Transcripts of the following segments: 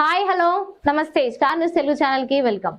Hi hello. నమస్తే. Star news Telugu ఛానల్కి welcome.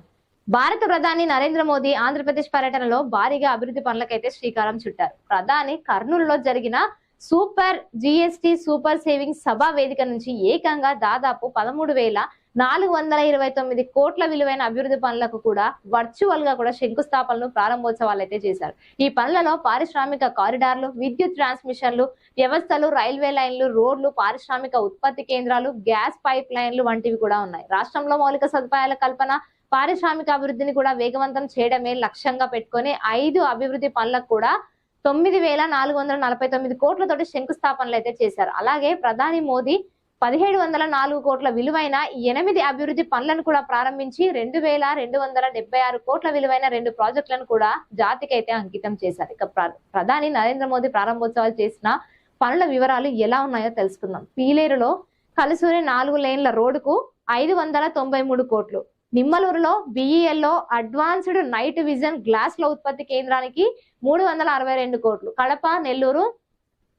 భారత ప్రధాని నరేంద్ర మోదీ ఆంధ్రప్రదేశ్ పర్యటనలో భారీగా అభివృద్ధి పనులకైతే శ్రీకారం చుట్టారు. ప్రధాని కర్నూలులో జరిగిన సూపర్ జిఎస్టి సూపర్ సేవింగ్స్ సభా వేదిక నుంచి ఏకంగా దాదాపు పదమూడు వేల నాలుగు వందల ఇరవై తొమ్మిది కోట్ల విలువైన అభివృద్ధి పనులకు కూడా వర్చువల్గా కూడా శంకుస్థాపనలు ప్రారంభోత్సవాలు అయితే చేశారు. ఈ పనులలో పారిశ్రామిక కారిడార్లు విద్యుత్ ట్రాన్స్మిషన్లు వ్యవస్థలు రైల్వే లైన్లు రోడ్లు పారిశ్రామిక ఉత్పత్తి కేంద్రాలు గ్యాస్ పైప్ లైన్లు వంటివి కూడా ఉన్నాయి. రాష్ట్రంలో మౌలిక సదుపాయాల కల్పన పారిశ్రామిక అభివృద్ధిని కూడా వేగవంతం చేయడమే లక్ష్యంగా పెట్టుకొని ఐదు అభివృద్ధి పనులకు కూడా తొమ్మిది వేల నాలుగు వందల నలభై తొమ్మిది కోట్లతోటి శంకుస్థాపనలు అయితే చేశారు. అలాగే ప్రధాని మోదీ పదిహేడు వందల నాలుగు కోట్ల విలువైన ఎనిమిది అభివృద్ధి పనులను కూడా ప్రారంభించి రెండు వేల రెండు వందల డెబ్బై ఆరు కోట్ల విలువైన రెండు ప్రాజెక్టులను కూడా జాతికి అయితే అంకితం చేశారు. ఇక ప్రధాని నరేంద్ర మోదీ ప్రారంభోత్సవాలు చేసిన పనుల వివరాలు ఎలా ఉన్నాయో తెలుసుకుందాం. పీలేరులో కలుసూరి నాలుగు లేన్ల రోడ్డుకు ఐదు వందల తొంభై మూడు కోట్లు నిమ్మలూరులో బిఈఎల్లో అడ్వాన్స్డ్ నైట్ విజన్ గ్లాస్ల ఉత్పత్తి కేంద్రానికి మూడు వందల అరవై రెండు కోట్లు కడప నెల్లూరు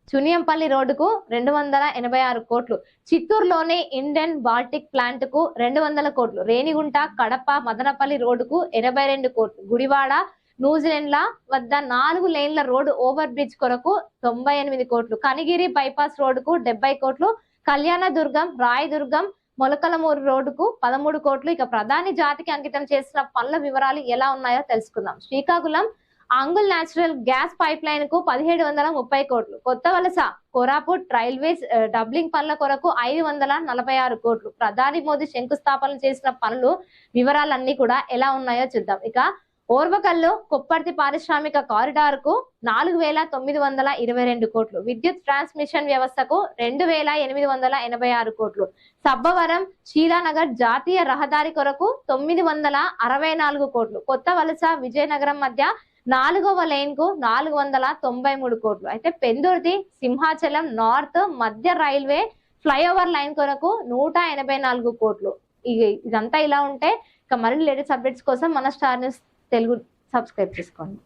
చునియంపల్లి రోడ్డుకు రెండు వందల ఎనభై ఆరు కోట్లు చిత్తూరులోని ఇండియన్ బాల్టిక్ ప్లాంట్కు రెండు వందల కోట్లు రేణిగుంట కడప మదనపల్లి రోడ్డుకు ఎనభై రెండు కోట్లు గుడివాడ న్యూజిలాండ్ల వద్ద నాలుగు లేన్ల రోడ్డు ఓవర్ బ్రిడ్జ్ కొరకు తొంభై ఎనిమిది కోట్లు కనిగిరి బైపాస్ రోడ్డుకు డెబ్బై కోట్లు కళ్యాణదుర్గం రాయదుర్గం మొలకలమూరు రోడ్డుకు పదమూడు కోట్లు. ఇక ప్రధాని జాతికి అంకితం చేసిన పనుల వివరాలు ఎలా ఉన్నాయో తెలుసుకుందాం. శ్రీకాకుళం అంగుల్ న్యాచురల్ గ్యాస్ పైప్ లైన్కు పదిహేడు వందల ముప్పై కోట్లు. కొత్త వలస కోరాపుట్ రైల్వేస్ డబ్లింగ్ పనుల కొరకు ఐదు వందల నలభై ఆరు కోట్లు. ప్రధాని మోదీ శంకుస్థాపన చేసిన పనులు వివరాలన్నీ కూడా ఎలా ఉన్నాయో చూద్దాం. ఇక ఓర్వకల్లో కొప్పర్తి పారిశ్రామిక కారిడార్కు నాలుగు వేల తొమ్మిది వందల ఇరవై రెండు కోట్లు విద్యుత్ ట్రాన్స్మిషన్ వ్యవస్థకు రెండు వేల ఎనిమిది వందల ఎనభై ఆరు కోట్లు సబ్బవరం షీలానగర్ జాతీయ రహదారి కొరకు తొమ్మిది వందల అరవై నాలుగు కోట్లు కొత్త వలస విజయనగరం మధ్య నాలుగవ లైన్కు నాలుగు వందల తొంభై మూడు కోట్లు. అయితే పెందుర్తి సింహాచలం నార్త్ మధ్య రైల్వే ఫ్లైఓవర్ లైన్ కొరకు నూట ఎనభై నాలుగు కోట్లు. ఇదంతా ఇలా ఉంటే ఇక మరిన్ని లేటెస్ట్ అప్డేట్స్ కోసం మన స్టార్ న్యూస్ తెలుగు సబ్స్క్రైబ్ చేసుకోండి.